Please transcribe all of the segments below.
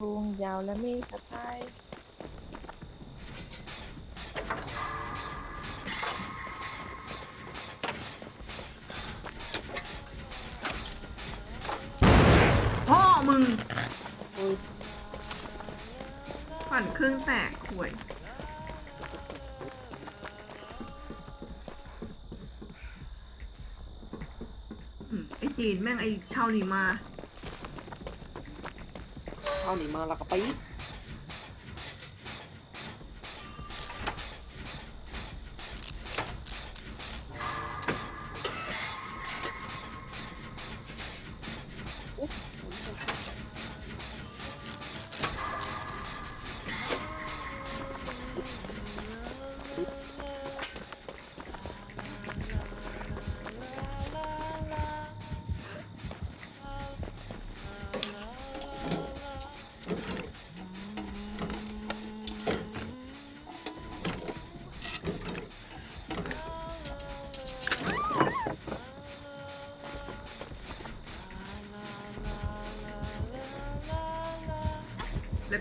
วงยาวและมีสะพายพ่อมึงอุ้ยปั่นเครื่องแตกข่วย อืมไอจีนแม่งไอเช่านี่มา เช้า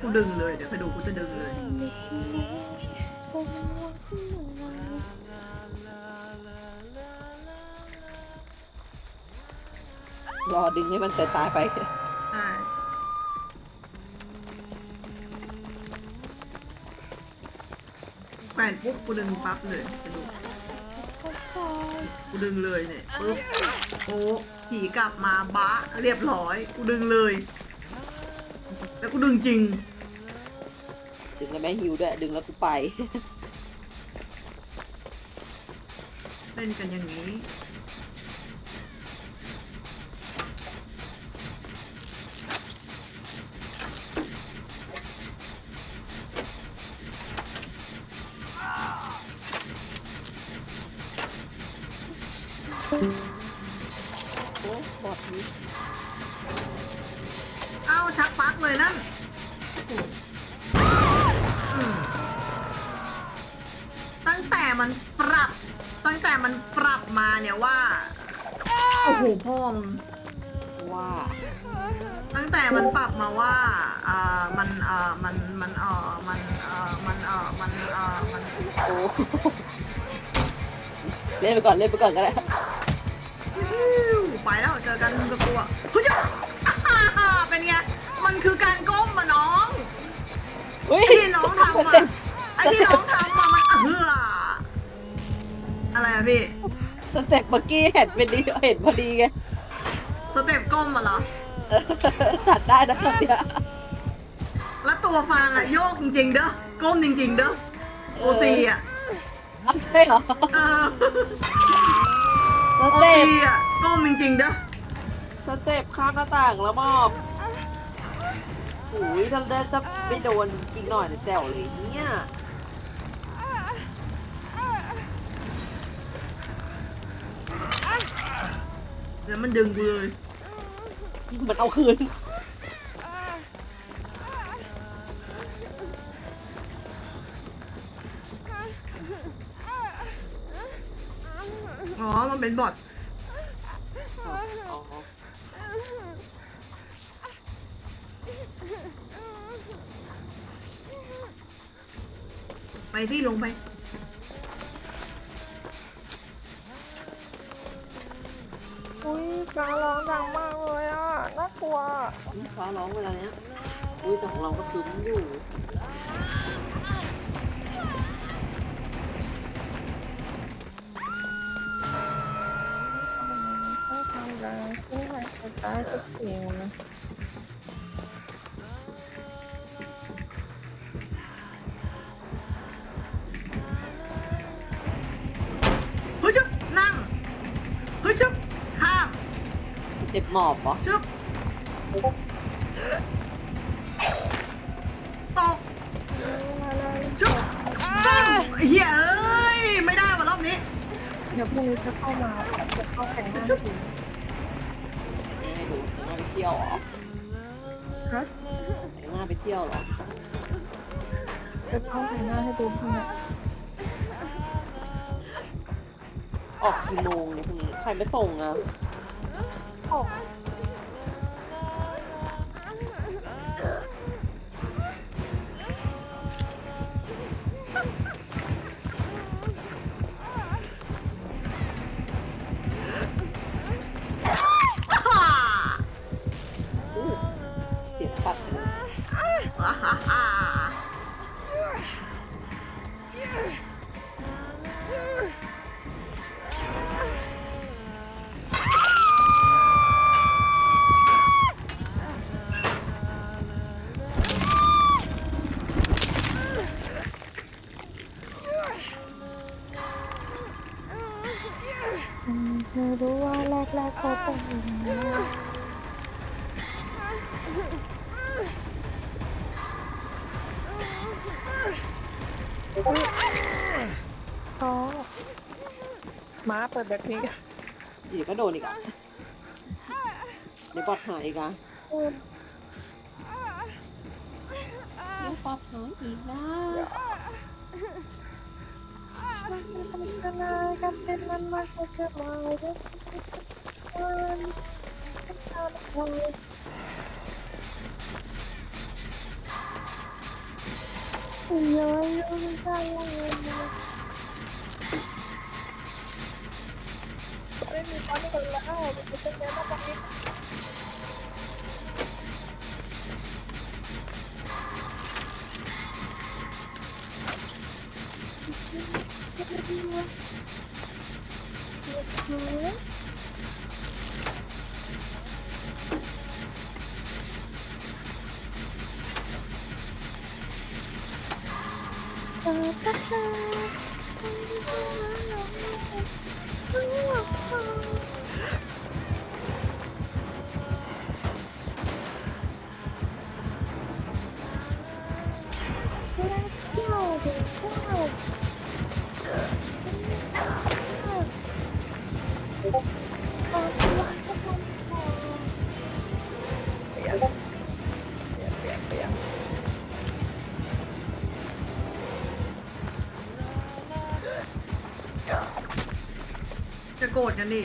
ก็ไปแล้วกูดึงเลย เดี๋ยวไปดูกูจะดึงเลย รอดึงให้มันตายตายๆไป ใช่แขวนปุ๊บกูดึงปั๊บเลยไปดูกูดึงเลยเนี่ยปุ๊บโอ้ผีกลับมาบะเรียบร้อย กูดึงเลย แล้วกูดึงจริงดึ งแล้วแม่หิวด้วย ดึงแล้วกูไป เล่นกันอย่างนี้ โอ้บอดนี้ เอ้าชักปลั๊กเลยนั่น มันปรับ ตั้งแต่มันปรับมาเนี่ยว่า โอ้โหพ่อมึงว่าตั้งแต่มันปรับมาว่าอ่ามันอ่ามันมันอ่ามันอ่ามันอ่ามันอ่ามันโอ้เล่นไปก่อนเล่นไปก่อนก็ได้ไปแล้วเจอกันกับกูอะเฮ้ยจ้ะอ่าเป็นไงมันคือการก้มมาน้อง เฮ้ยไอ้ที่น้องทำเต็อะมไอ้ที่น้องทำอะมันเออ อะไรอะพี่ สเต็ปเมื่อกี้เห็นเป็นดีเห็นพอดีไงสเต็ปก้มอะเหรอ เออตัดได้นะช็อตเนี้ยแล้วตัวฟางอะโยกจริงๆเด้อ ก้มจริงๆเด้อโอซีอะเอาใช่เหรอเออสโอเต็ปซีอะก้มจริงๆเด้อ สเต็ปข้ามหน้าต่างแล้วมอบโอ้ยถ้าได้ถ้าไม่โดนอีกหน่อยเนี่ยแจ๋วเลยเนี่ย แล้วมันดึงกูเลยมันเอาคืน อ๋อ มันเป็นบอทอ๋อไปที่ลงไป ฟ้าร้องดังมากเลยอะ น่ากลัว ฟ้าร้องเวลาเนี้ยอุ้ยแต่ของเราก็คืนอยู่ต้องทำดังขึ้นให้กระจายทุกเสียง มอบเหรอชุบตกมาเลยชุบตึ้งเฮียเอ้ย ไม่ได้ว่ะรอบนี้ เดี๋ยวพรุ่งนี้จะเข้ามาจะเข้าแข่งขันจริงไม่ให้ดูหน้าไปเที่ยวเหรอฮะหน้าไปเที่ยวเหรอจะเข้าแต่งหน้าให้ดูพรุ่งนี้ออกกี่โมงเนี่ยพรุ่งนี้ใครไม่ส่งอะ อ ปิดแบบนี้กันเดี๋ยวก็โดนอีกอะเดี๋ยวปลอดหายอีกอะเดี๋ยวปลอดหายอีกนะมันเป็นอะไรกันเป็นมันมากกว่าเชื่อเราเด้อมันเป็นอะไรเยอะๆไม่ใช่ยังไงเนี่ยไม่มีตอนนี้กันแล้วมันจะเป็นยังไง บ้างนี้จะ โกรธกันดิ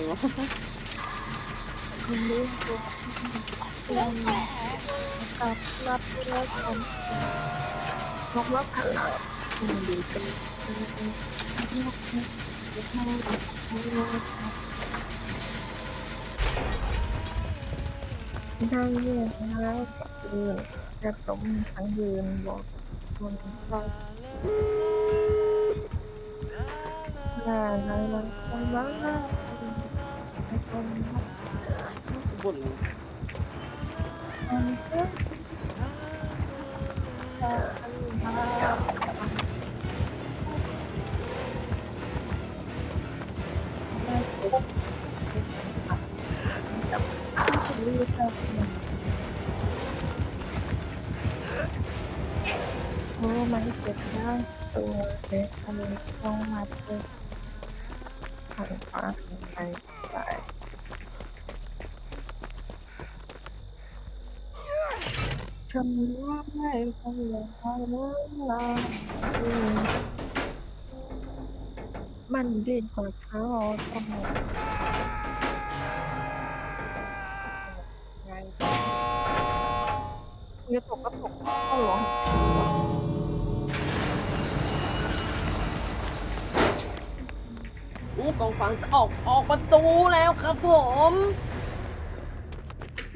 อะไรวะกับรับแล้วกันพกรับพลังดีกันได้เยืนแล้วสักยืนกระตุ้มทั้งยืนบอกคนไปลาลาลาลาลา คนบ่นเลยมันก็จะมาโอ้มันเจ็บได้ตัวเด็ก ทะเลต้องมาเจ็บทางไปไปฉันว่าไม่สำเร็จเพราะว่ามันดีกว่าเขาทำไมไงเนี่ยตกก็ตกเข้าหรออู้กองฟังจะออกออกประตูแล้วครับผม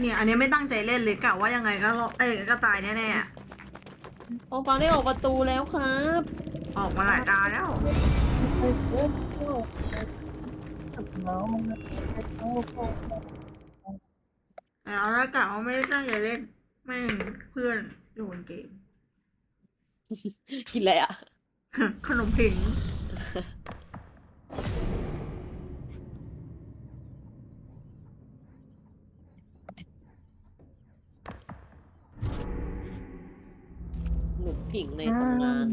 เนี่ยอันนี้ไม่ตั้งใจเล่นเลยกะว่ายังไงก็รอเอ้ยก็ตายแน่ๆอะกองฟังได้ออกประตูแล้วครับออกมาหลายตาแล้วไปเล่นโลกกับน้องมันไปโลกแต่เอาละกะว่าไม่ได้ตั้งใจเล่นแม่งเพื่อนโยนเกม กินอะไรอะ ขนมผิง หมุนผิงในตำงาน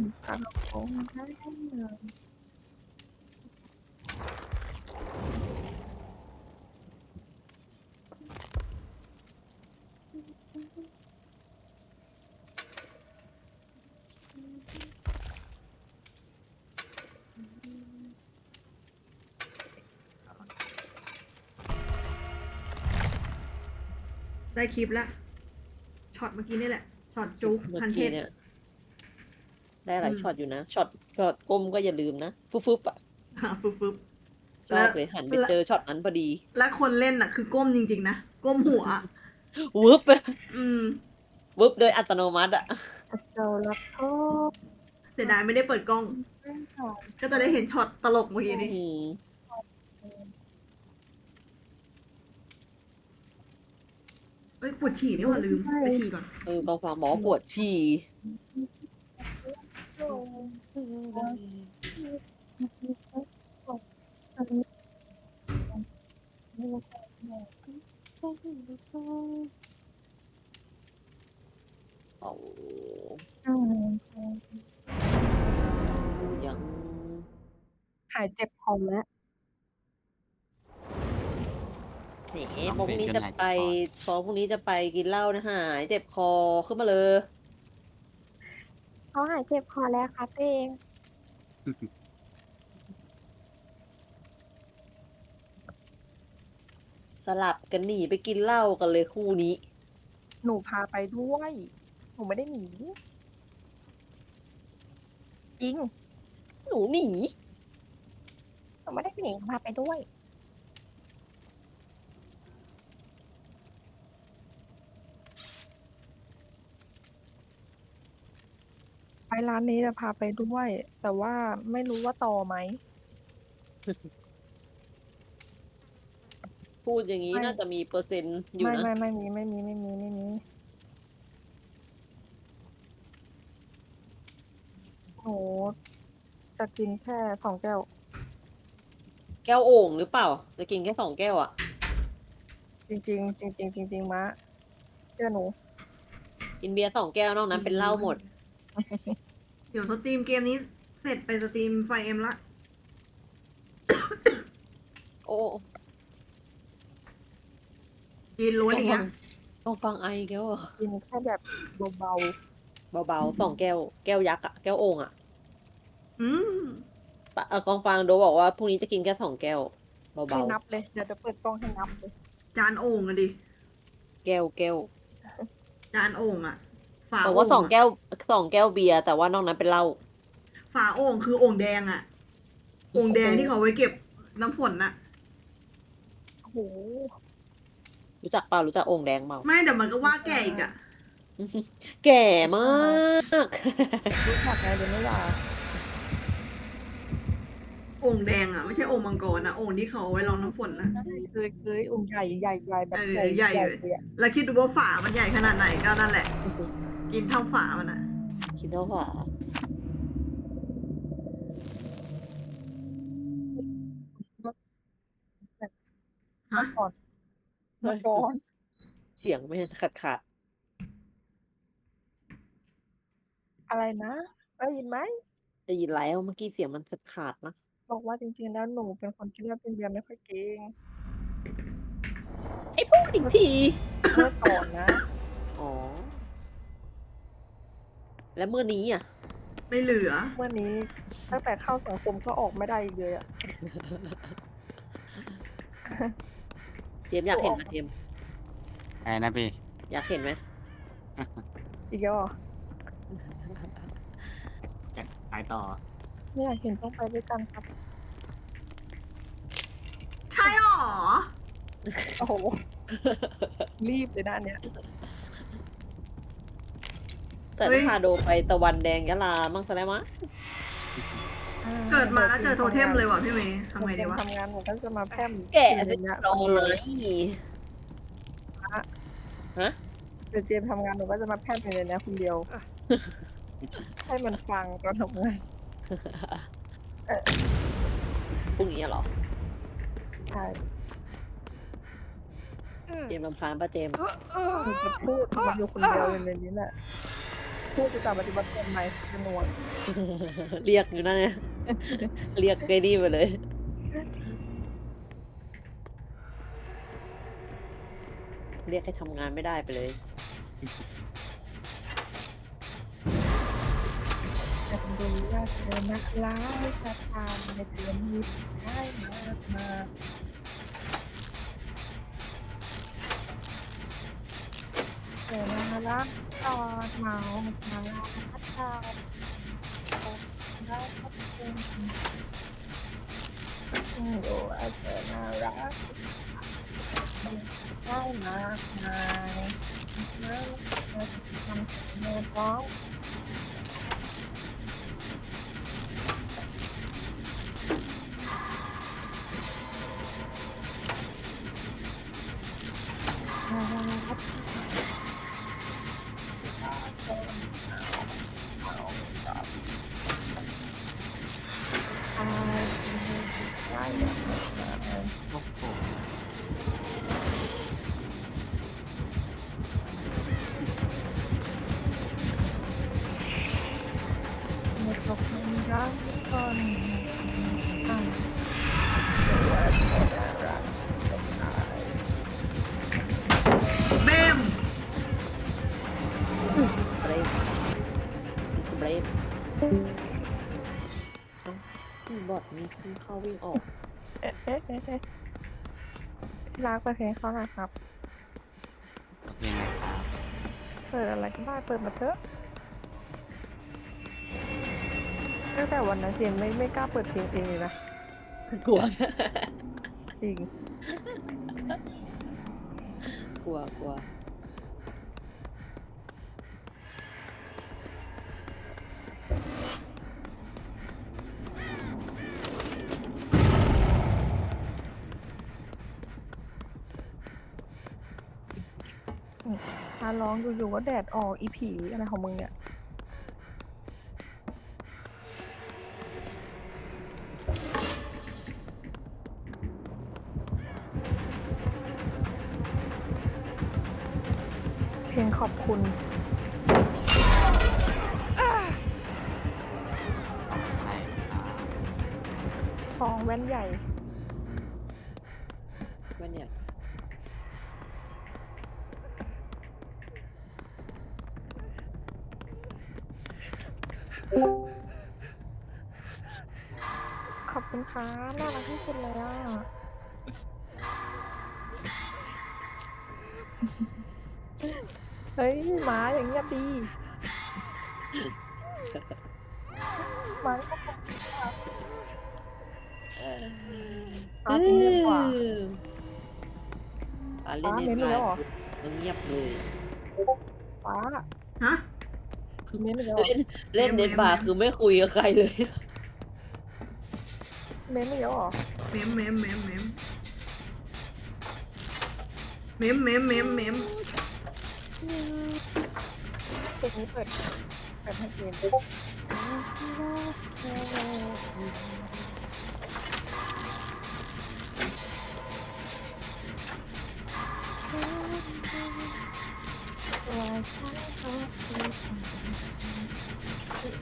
ได้คลิปแล้วช็อตเมื่อกี้นี่แหละช็อตจุ๊กพันเทศ ได้หลายอืมช็อตอยู่นะช็อตช็อตก้มก็อย่าลืมนะฟึบๆอะหาฟึบฟึบชอบเลยหันไปเจอช็อตนั้นพอดีและคนเล่นน่ะ คือก้มจริง ๆ นะ ก้มหัว วึบอืม วึบโดยอัตโนมัติอะเจ้ารับโทษเสียดายไม่ได้เปิดกล้องไม่ค่ะก็จะได้เห็นช็อตตลกเมื่อกี้นี้อืมเอ้ยปวดฉี่นี่หว่าลืม ไปฉี่ก่อน เออกองฟังบอกว่าปวดฉี่ เอายัง หายเจ็บคอแล้วแหนพอพรุ่งนี้จะไปพอพรุ่งนี้จะไปกินเหล้านะหายเจ็บคอขึ้นมาเลยเขาหายเจ็บคอแล้วค่ะเต้งสลับกันหนีไปกินเหล้ากันเลยคู่นี้ หนูพาไปด้วย หนูไม่ได้หนี จริง หนูหนี หนูไม่ได้หนีพาไปด้วย ไปร้านนี้จะพาไปด้วย แต่ว่าไม่รู้ว่าต่อไหม พูดอย่างนี้ไม่ น่าจะมีเปอร์เซ็นต์อยู่ไม่นะไม่ไม่มีไม่มีไม่มีไม่มีหนูจะกินแค่สองแก้ว แก้วโอ่งหรือเปล่า จะกินแค่สองแก้วอะจริงจริงจริงจริงจริงจริงๆมะเชื่อหนู กินเบียร์สองแก้วนอกนั้นเป็นเหล้าหมด เดี๋ยวสตรีมเกมนี้เสร็จไปสตรีมไฟเอ็มละ โอ้จีนล้วนอย่างเงี้ยต้องฟังไอแก้วอะกินแค่แบบเบาเบาๆสองแก้ว แก้วยักษ์อะแก้วโอ่งอะ อืม ปะเอ่อกองฟังโดบอกว่าพรุ่งนี้จะกินแค่สองแก้วๆเบาให้นับเลยเดี๋ยวจะเปิดกล้องให้นับเลยจานโอ่งอะดิ ๆแก้วแก้วจานโอ่งอะฝาบอกว่าโงสองะแก้วสองแก้วเบียร์แต่ว่านอกนั้นเป็นเหล้าฝาโอ่งคือโอ่งแดงอะโอ่งแดงที่เขาไว้เก็บน้ำฝนน่ะ โอ้โหรู้จักเปล่ารู้จักโอ่งแดงเปล่าไม่เดี๋ยวมันก็ว่าแก่อีกอะแก่มาก รู้จักไงเดี๋ยวไม่ว่า โอ่งแดงอะไม่ใช่โอ่งมังกรนะโอ่งที่เขาเอาไว้รองน้ำฝนนะ เคยเคยอุ่มใหญ่ใหญ่ใหญ่แบบเออใหญ่ใหญ่เลยเลยอะแล้วคิดดูว่าฝามันใหญ่ขนาดไหนก็นั่นแหละ กินเท่าฝามันอะคิดเท่าว่าฮะ ก่อนเมื่อก่อนเสียงไม่ขาดขาดอะไรนะได้ยินไหมๆได้ยินแล้วเมื่อกี้เสียงมันขาดขาดๆนะ บอกว่าจริงๆ แล้วหนูเป็นคนกินเหล้าเป็นเบียร์ไม่ค่อยเก่งไอ้พูดอีกที เมื่อก่อนนะอ๋อ แล้วเมื่อนี้อะ ไม่เหลือ เมื่อนี้ตั้งแต่เข้าสังคมก็ออกไม่ได้อีกเลยอะเจมส์อยากเห็นไหมเจมส์อะไรนะพี่ อยากเห็นไหมอีกแล้วเหรอ จะไปต่อ ไม่อยากเห็นต้องไปด้วยกันครับ ใช่หรอ โอ้โห รีบเลยนะอันเนี้ยแต่ถ้าพาโดไปตะวันแดงยะลามั่งซะแล้วมะเกิดมาแล้วเจอโทเทมเลยว่ะพี่เมย์ทำไงดีวะ ทำงานหนูก็จะมาแพร่มแกะสิ่สิงนี้รอเลยเดี๋ยวเจมส์ทำงานหนูก็จะมาแพร่มอยู่ในนี้คนเดียว ให้มันฟังตอนทำงาน พรุ่งนี้เหรอ ใช่เจมส์ลำพานป้าเจมส์หนูจะพูดมันอยู่คนเดียวอยู่ในนี้แหละพูดจะจับปฏิบัติตนใหม่จำนวนเรียกอยู่นั่นเนี่ยเรียกไกดี้ไปเลย เรียกให้ทำงานไม่ได้ไปเลย รู้ว่าเธอนักล้ายก็ตานในเตือนี้ได้มากมายเจอน่ารักตอนเมาสาราพัดดาวผมได้ขอบคุณรู้ว่าเธอน่ารักได้มากมายเธอทำให้เราร้อง โอ้โหหมดตกมันยักษ์ตอนอ่แบม brave. He's ร์ต้องบอดมีเข้าวิ่งออก เอ๊ะที่รักไปเพลงเขาหน่อยครับเคนะครับเปิดอะไรก็ได้เปิดมาเถอะ ตั้งแต่วันนั้นเทียนไม่ไม่กล้าเปิดเพลงเองเลยนะกลัว จริง กลัวกลัว ร้องอยู่ๆว่าแดดออกอีผีอะไรของมึงเนี่ยเพลงขอบคุณทองแว่นใหญ่ว่าเนี่ย ขอบคุณค่ะน่ารักที่สุดเลยอะ เฮ้ยหมาอย่างเงียบดีหมาก็เออหมาเป็นเงียบกว่า อะเล่นอะในเม้นท์อีกแล้วเหรอมันเงียบเลย ป้า ฮะเม้นไปแล้วเล่นเล่นเม้เน็นตท์บาร์เม้นท์คือไม่คุยกับใครเลย เม้นไปแล้วเหรอเมมเมมเมมเมมเมมเมมเมมเมมเพลงนี้เปิดเปิดให้เกม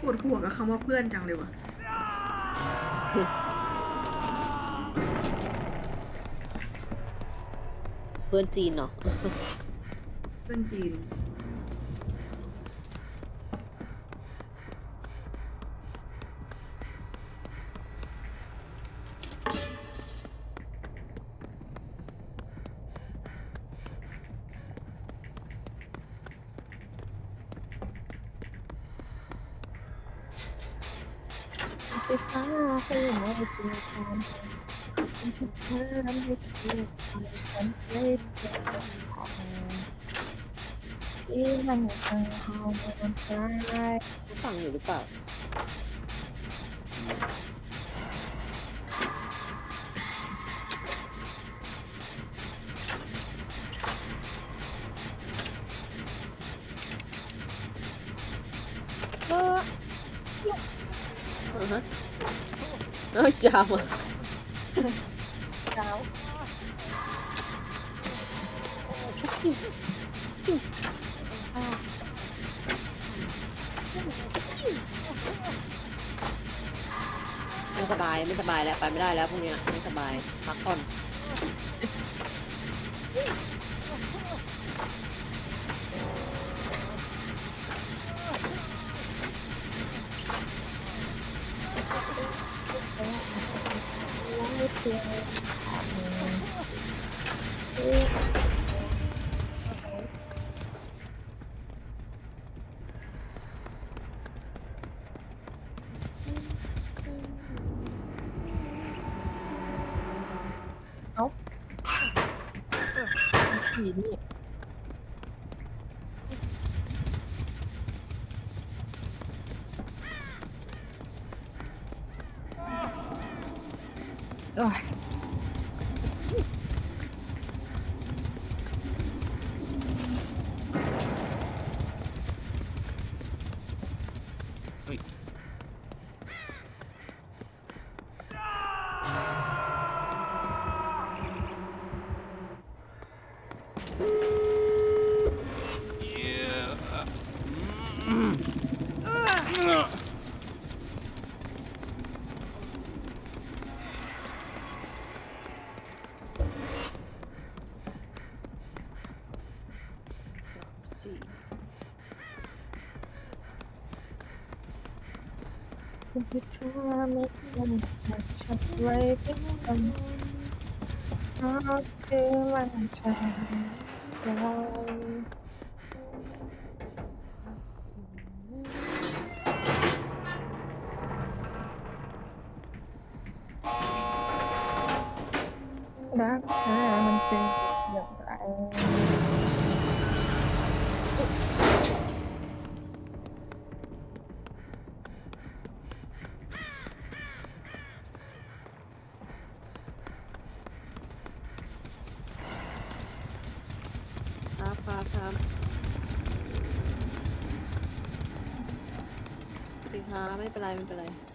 ปวดหัวกับคำว่าเพื่อนจังเลยว่ะ เพื่อนจีนเนาะ เพื่อนจีน ไปฟ้าให้มาเจอกันที่เธอไม่เคยฉันได้เป็นที่มันทางฮอร์โมนร้ายฟังอยู่หรือเปล่า ยยาวอะเช้าอ่าไม่สบาย ไม่สบายแล้ว ไปไม่ได้แล้วพวกเนี้ยไม่สบาย พักก่อน ผีนี่โสามสี่คุณคิดว่า ครับครับครับสิครับไม่เป็นไรไม่เป็นไร